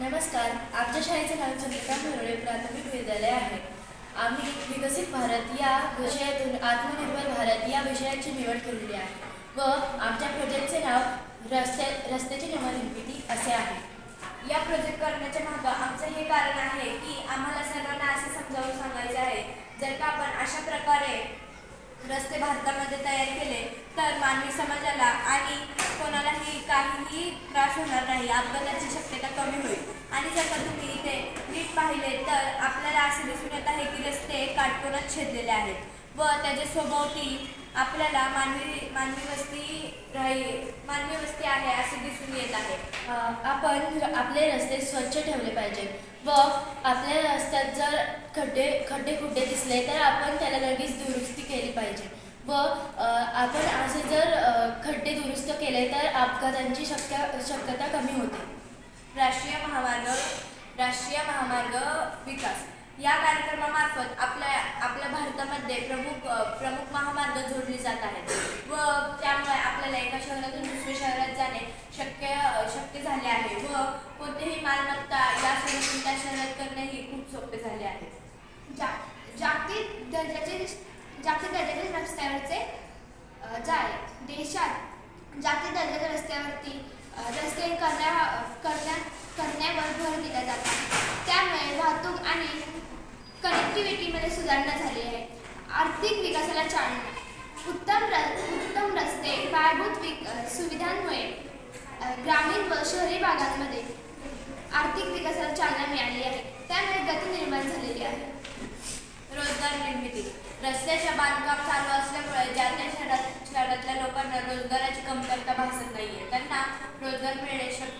नमस्कार. आमच्या शाळेचे नाव चंद्रकांत मुरळे प्राथमिक विद्यालय आहे. आम्ही विकसित भारत या विषयातून आत्मनिर्भर भारत या विषयाची निवड केलेली आहे व आमच्या प्रोजेक्टचे नाव रस्ते रस्त्याची नवनिर्मिती असे आहे. या प्रोजेक्ट करण्याच्या मागं आमचं हे कारण आहे की आम्हाला सर्वांना असे समजावून सांगायचं आहे जर का आपण अशा प्रकारे रस्ते भारतामध्ये तयार केले तर मानवी समाजाला आणि कोणालाही काहीही त्रास होणार नाही. अपघाताची शक्यता कमी होईल. जर का तुम्ही इथे नीट पाहिले तर आपल्याला असे दिसून येत आहे की रस्ते काटकोनात छेदलेले आहेत व त्याच्या सभोवती आपल्याला मानवी मानवी वस्ती राही मानवी वस्ती आहे असे दिसून येत आहे. आपण आपले रस्ते स्वच्छ ठेवले पाहिजे व आपल्या रस्त्यात जर खड्डे खड्डे खुड्डे दिसले तर आपण त्याला लगेच दुरुस्ती केली पाहिजे व आपण असे जर खड्डे दुरुस्त केले तर अपघातांची शक्य शक्यता कमी होते. राष्ट्रीय महामार्ग मार्ग विकास. या कार्यक्रमामार्फत आपल्या आपल्या भारतामध्ये प्रमुख प्रमुख महामार्ग जोडले जात आहेत. व त्यामुळे आपल्याला एका शहरातून दुसऱ्या शहरात जाणे शक्य शक्य झाले आहे. व कोणतेही मालमत्ता या शहरातून त्या शहरात करणेही खूप सोपे झाले आहे. जा जागतिक दर्जाचे जागतिक दर्जाचे रस्त्यावरचे अ, जाळे. देशात जागतिक दर्जाच्या रस्त्यावरती रस्ते करण्या करण्या करण्यावर भर दिला जातो त्यामुळे वाहतूक आणि कनेक्टिव्हिटीमध्ये सुधारणा झाली आहे. आर्थिक विकासाला चालना. उत्तम र उत्तम रस्ते पायाभूत विक सुविधांमुळे ग्रामीण व शहरी भागांमध्ये आर्थिक विकासाला चालना मिळाली आहे. त्यामुळे गती निर्माण झालेली आहे. रोजगार निर्मिती. रस्त्याच्या बांधकाम चालू असल्यामुळे ज्या त्या शहरात शहरातल्या लोकांना रोजगाराची कमतरता भासत नाही आहे त्यांना रोजगार मिळणे शक्य